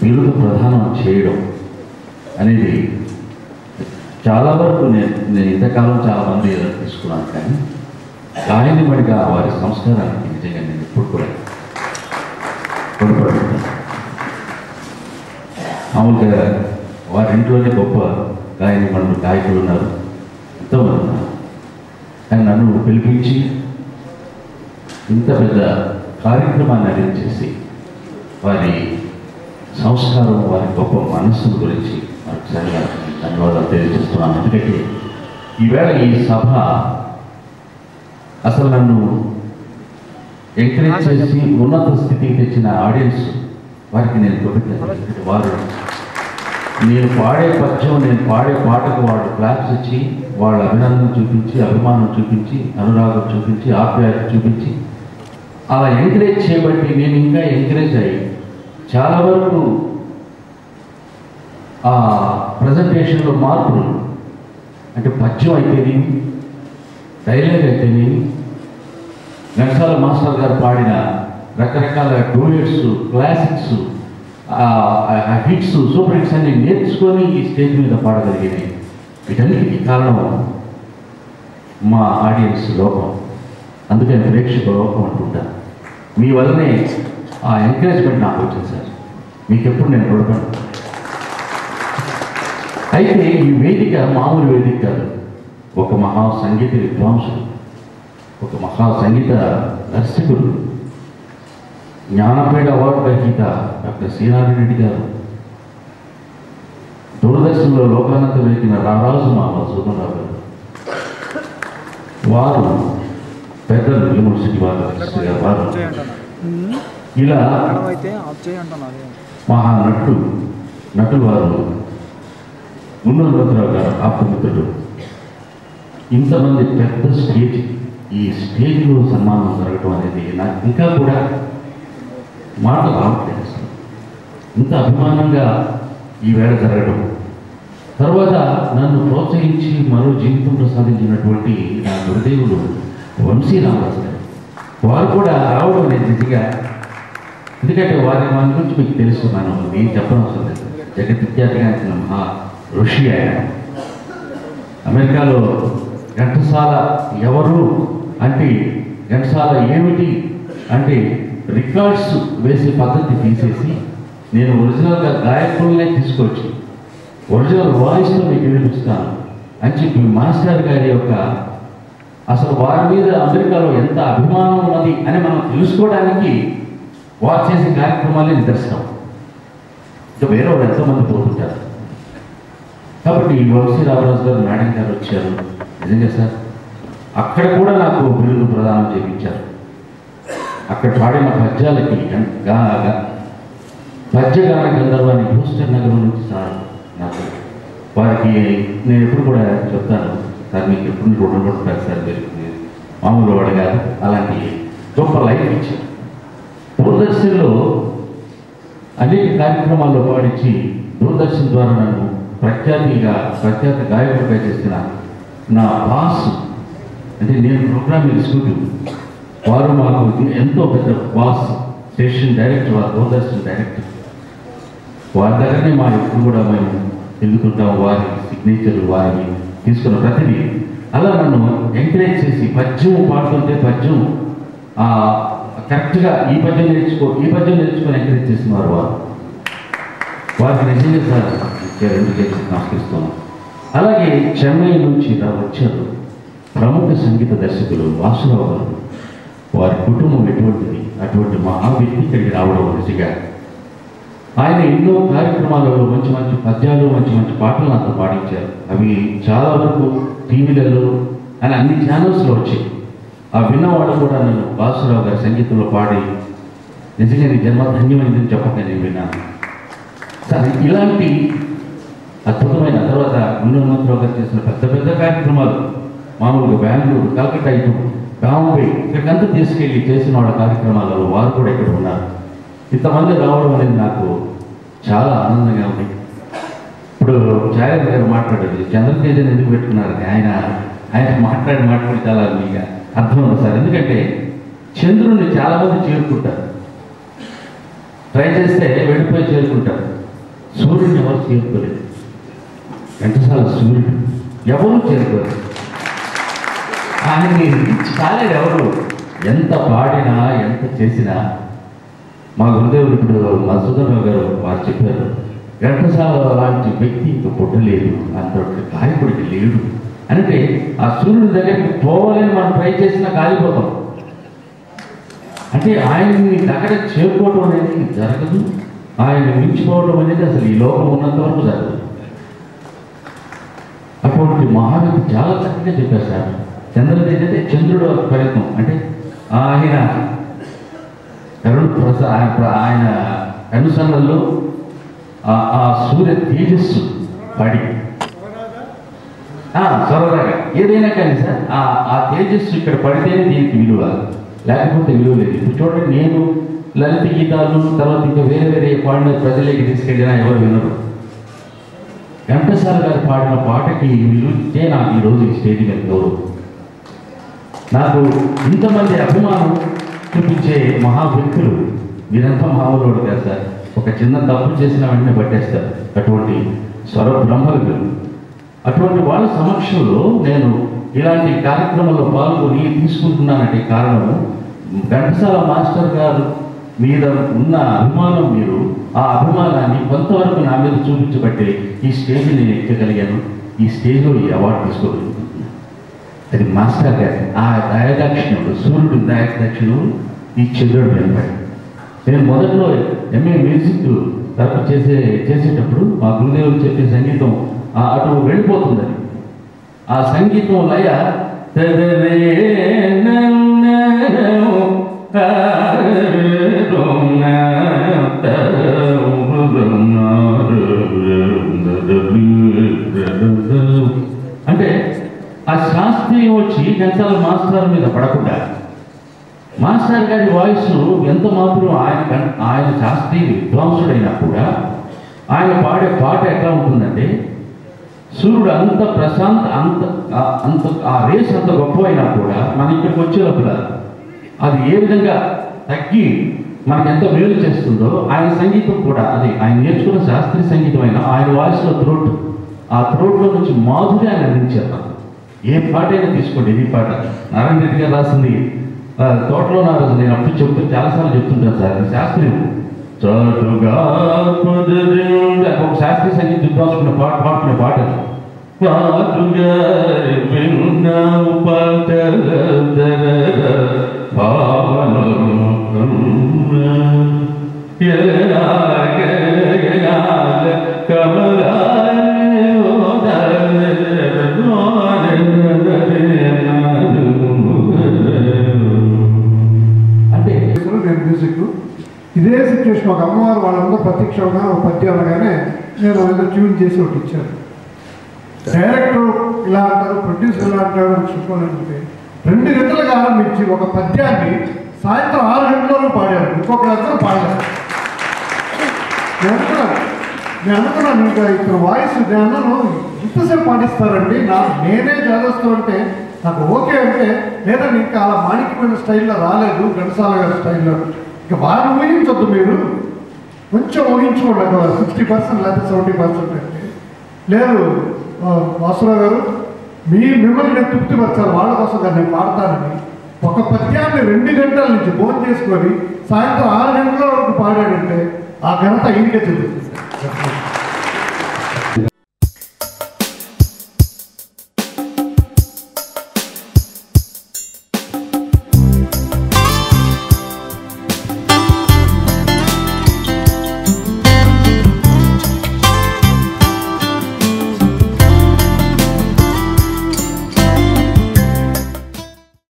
బిరుదు ప్రధానం చేయడం అనేది చాలా వరకు నేను నేను ఇంతకాలం చాలా మంది తీసుకున్నాను కానీ గాయనిమడిగా వారి సంస్కారానికి నిజంగా నేను ఇప్పుడు కూడా మామూలుగా వారి ఇంట్లోనే గొప్ప గాయనిమణులు గాయకులు ఉన్నారు ఎంతోమంది ఉన్నారు. కానీ నన్ను పిలిపించి ఇంత పెద్ద కార్యక్రమాన్ని అరేంజ్ చేసి వారి సంస్కారం వారి గొప్ప మనస్సు గురించి మరొకసారి ధన్యవాదాలు తెలియజేస్తున్నాను. ఎందుకంటే ఈవేళ ఈ సభ అసలు నన్ను ఎంకరేజ్ చేసి ఉన్నత స్థితికి తెచ్చిన ఆడియన్స్ వారికి నేను కృతజ్ఞత వారు నేను పాడే పద్యం నేను పాడే పాటకు వాళ్ళు క్లాప్స్ ఇచ్చి వాళ్ళ అభినందన చూపించి అభిమానం చూపించి అనురాగం చూపించి ఆప్యాయత చూపించి అలా ఎంకరేజ్ చేయబట్టి నేను ఇంకా ఎంకరేజ్ అయ్యి చాలా వరకు ఆ ప్రజెంటేషన్లో మార్పులు. అంటే పద్యం అయితేనేమి డైలాగ్ అయితేనేమి నక్సాల మాస్టర్ గారు పాడిన రకరకాల duets classics hits super hits అన్ని నేర్చుకొని ఈ స్టేజ్ మీద పాడగలిగినాయి వీటన్నిటికీ కారణం మా ఆడియన్స్ లోపం. అందుకని ప్రేక్షక లోపం అంటుంటా. మీ వల్లనే ఆ ఎంకరేజ్మెంట్ నాకు వచ్చింది సార్. మీకు ఎప్పుడు నేను రుణపడను అయితే ఈ వేదిక మామూలు వేదిక కాదు. ఒక మహా సంగీత విద్వాంసుడు ఒక మహా సంగీత దర్శకుడు జ్ఞానపీఠ అవార్డు గ్రహీత డాక్టర్ శ్రీనారాయణ గారు దూరదర్శన్లో లోకానంత వెలిగిన రారాజు మా మధుసూదన్ గారు వారు పెద్దలు యూనివర్సిటీ వారు వారు. ఇలా మహా నటుడు నటులు వారు గుండూరు భద్రరావు గారు ఆప్తమిత్రుడు ఇంతమంది పెద్ద స్టేజ్ ఈ స్టేజ్లో సన్మానం జరగడం అనేది నాకు ఇంకా కూడా మాట రావట్లేదు. అసలు ఇంత అభిమానంగా ఈ వేళ జరగడం తర్వాత నన్ను ప్రోత్సహించి మరో జీవితం ప్రసాదించినటువంటి నా గురుదేవులు వంశీ రామరాజు గారు. వారు కూడా రావడం నేను నిజంగా ఎందుకంటే వారి మన గురించి మీకు తెలుసు మనం నేను చెప్పనవసరం లేదు. జగద్విఖ్యాతగా మహా ఋషి ఆయన. అమెరికాలో ఘంటసాల ఎవరు అంటే ఘంటసాల ఏమిటి అంటే రికార్డ్స్ వేసే పద్ధతి తీసేసి నేను ఒరిజినల్గా గాయకులనే తీసుకొచ్చి ఒరిజినల్ వాయిస్లో మీకు వినిపిస్తాను అని చెప్పి మాస్టర్ గారి యొక్క అసలు వారి మీద అమెరికాలో ఎంత అభిమానం ఉన్నది అని మనం తెలుసుకోవడానికి వారు చేసే కార్యక్రమాలే నిదర్శనం. ఇంకా వేరే వాళ్ళు ఎంతోమంది పోతుంటారు. కాబట్టి వంశీ రామరాజు గారు మేడం గారు వచ్చారు. నిజంగా సార్ అక్కడ కూడా నాకు బిరుదు ప్రదానం చేయించారు. అక్కడ పాడిన పద్యాలకి గా- పద్యగాన గంధర్వాన్ని భూస్టర్ నగరం నుంచి సార్ నాకు. వారికి నేను ఎప్పుడు కూడా చెప్తాను సార్ మీకు ఎప్పుడు రుణపడుతుంటారు సార్ మీరు మీరు మామూలు వాడు కాదు. అలాంటి గొప్ప లైఫ్ ఇచ్చారు. దూరదర్శన్లో అనేక కార్యక్రమాల్లో పాడించి దూరదర్శన్ ద్వారా నన్ను ప్రఖ్యాతిగా ప్రఖ్యాత గాయకుడిగా చేసిన నా బాస్ అంటే నేను ప్రోగ్రామ్ ఎగ్జిక్యూటివ్ వారు మాకు ఎంతో పెద్ద బాస్ స్టేషన్ డైరెక్టర్ వారు దూరదర్శన్ డైరెక్టర్. వారి దగ్గరనే మా ఎప్పుడు కూడా మేము ఎందుకుంటాం వారి సిగ్నేచర్ వారిని తీసుకున్న ప్రతిదీ. అలా నన్ను ఎంకరేజ్ చేసి పద్యం పాడుతుంటే పద్యం ఆ, కరెక్ట్గా ఈ పద్యం నేర్చుకో ఈ పద్యం నేర్చుకొని ఎంకరేజ్ చేస్తున్నారు వారు వారికి నిజంగా సార్ రెండు చేసి అలాగే చెన్నై నుంచి ఇలా వచ్చారు ప్రముఖ సంగీత దర్శకులు వాసురావు గారు. వారి కుటుంబం ఎటువంటిది? అటువంటి మహా వ్యక్తి ఇక్కడికి రావడం నిజంగా. ఆయన ఎన్నో కార్యక్రమాలలో మంచి మంచి పద్యాలు మంచి మంచి పాటలు నాతో పాటించారు అవి చాలా వరకు టీవీలలో అని అన్ని ఛానల్స్లో వచ్చాయి. ఆ విన్నవాడు కూడా నన్ను వాసురావు గారి సంగీతంలో పాడి నిజంగా నీ జన్మ ధన్యమైందని చెప్పక నేను విన్నాను. సరే ఇలాంటి అద్భుతమైన తర్వాత హనుమంతరావు గారు చేసిన పెద్ద పెద్ద కార్యక్రమాలు మామూలుగా బెంగళూరు కలకత్తా ఇటు బాంబే ఇక్కడికంతా తీసుకెళ్ళి చేసిన వాళ్ళ కార్యక్రమాలలో వారు కూడా ఇక్కడ ఉన్నారు. ఇంతమంది రావడం అనేది నాకు చాలా ఆనందంగా ఉంది. ఇప్పుడు చార్య గారు మాట్లాడారు చంద్రతేజని ఎందుకు పెట్టుకున్నారని ఆయన ఆయన మాట్లాడి మాట్లాడి చాలా మీకు అర్థం సార్. ఎందుకంటే చంద్రుడిని చాలామంది చేరుకుంటారు. ట్రై చేస్తే వెళ్ళిపోయి చేరుకుంటారు. సూర్యుడిని ఎవరు చేరుకోలేదు. ఘంటసాల సూర్యుడు ఎవరు చేరుకోలేదు. ఆయన్ని రీచ్ ఎవరు? ఎంత పాడినా ఎంత చేసినా మా గురుదేవుడు ఇప్పుడు మధుసూదనరావు గారు వారు చెప్పారు. ఘంటసాల లాంటి వ్యక్తి ఇంకా పుట్టలేదు. అంత గాయకుడికి లేడు. అంటే ఆ సూర్యుడి దగ్గరికి పోవాలని మనం ట్రై చేసినా కాలిపోతాం. అంటే ఆయన్ని దగ్గర చేరుకోవడం అనేది జరగదు. ఆయన మించిపోవడం అనేది అసలు ఈ లోకం ఉన్నంత వరకు జరగదు. అటువంటి మహావ్యక్తి చాలా చక్కగా చెప్పారు సార్. చంద్రదేవి అంటే చంద్రుడు ప్రయత్నం. అంటే ఆయన కరుణ ప్రసా ఆయన ఆయన అనుసరణలో ఆ- ఆ సూర్య తేజస్సు పడి సరదాగా ఏదైనా కానీ సార్ ఆ తేజస్సు ఇక్కడ పడితేనే దీనికి విలువ. లేకపోతే విలువ లేదు. ఇప్పుడు చూడండి నేను లలిత గీతాలు తర్వాత ఇంకా వేరే వేరే పాడిన ప్రజలకి తీసుకెళ్ళినా ఎవరు వినరు. ఘంటసాల గారు పాడిన పాటకి విలువే నాకు ఈరోజు ఈ స్టేజ్ మీద గౌరవం. నాకు ఇంతమంది అభిమానం చూపించే మహా వ్యక్తులు మీరంతా మామూలు కదా సార్. ఒక చిన్న తప్పు చేసిన వెంటనే పట్టేస్తారు. అటువంటి స్వర బ్రహ్మలు. అటువంటి వాళ్ళ సమక్షంలో నేను ఇలాంటి కార్యక్రమంలో పాల్గొని తీసుకుంటున్నానంటే కారణము ఘంటసాల మాస్టర్ గారు మీద ఉన్న అభిమానం మీరు ఆ అభిమానాన్ని కొంతవరకు నా మీద చూపించబట్టే ఈ స్టేజ్ నేను ఎక్కగలిగాను. ఈ స్టేజ్లో ఈ అవార్డు తీసుకోగలుగుతున్నాను. అది మాస్టర్ గారి ఆ దయదాక్షిణ్యుడు సూర్యుడు దయదాక్షిణ్యుడు ఈ చంద్రుడు వెనబడి నేను మొదట్లో ఎంఏ మ్యూజిక్ తరపు చేసే చేసేటప్పుడు మా గురుదేవులు చెప్పే సంగీతం అటు వెళ్ళిపోతుందని ఆ సంగీతం లయ అంటే ఆ శాస్త్రీయం వచ్చి గంటల మాస్టర్ మీద పడకుండా మాస్టర్ గారి వాయిస్ ఎంత మాత్రం ఆయన ఆయన శాస్త్రీయ విద్వాంసుడైనా కూడా ఆయన పాడే పాట ఎట్లా ఉంటుందంటే సూర్యుడు అంత ప్రశాంత అంత అంత ఆ రేస్ అంత గొప్ప అయినా కూడా మన ఇక్కడికి వచ్చేటప్పుడు అది ఏ విధంగా తగ్గి మనకు ఎంత మేలు చేస్తుందో ఆయన సంగీతం కూడా అది ఆయన నేర్చుకున్న శాస్త్రీయ సంగీతం అయినా ఆయన వాయిస్లో త్రోట్ ఆ త్రోట్లో నుంచి మాధుర్యాన్ని అందించారు. ఏ పాట అయినా తీసుకోండి ఇది పాట. నారాయణ రెడ్డి గారు రాసింది తోటలో తోటలో నారాజు నేను అప్పుడు చెప్తూ చాలాసార్లు చెప్తుంటాను సార్ ఇది శాస్త్రీయం. శాస్త్రీయ సంగీతం విద్వాంసుకున్న పాట పాడుకునే పాట అది. పాటుగా విన్నావు పాటల అంటే ఇదే సిచ్యువేషన్ ఒక అమ్మవారు వాళ్ళందరూ ప్రత్యక్షంగా ఒక పద్యాలు అనగానే నేను ఏదో ట్యూన్ చేసి ఒకటి ఇచ్చాను. డైరెక్టర్ ఇలా అంటారు ప్రొడ్యూసర్ ఇలా అంటారు అని చెప్పుకోవాలంటే రెండు గంటలకు ఆరంభించి ఒక పద్యాన్ని సాయంత్రం ఆరు గంటల పాడారు. ఇంకొక గంటలు పాడారు నేను అనుకున్నాను ఇంకా ఇక్కడ వాయిస్ నేను ఇంతసేపు పాటిస్తారండి నా నేనే చదువుతూ అంటే నాకు ఓకే అంటే లేదండి ఇంకా అలా మాణిక్యమైన స్టైల్లో రాలేదు ఘంటసాల గారి స్టైల్లో. ఇక వారు ఊహించొద్దు మీరు. కొంచెం ఊహించుకోండి కదా సిక్స్టీ పర్సెంట్ లేకపోతే సెవెంటీ పర్సెంట్ అంటే. లేదు వాసురావు గారు మీ మిమ్మల్ని నేను తృప్తిపరచాలి. వాళ్ళ కోసం కానీ నేను పాడతానని. ఒక పద్యాన్ని రెండు గంటల నుంచి భోజనం చేసుకొని సాయంత్రం ఆరు గంటల వరకు పాడాడంటే ఆ ఘనత ఈయనకే చెందుతుంది.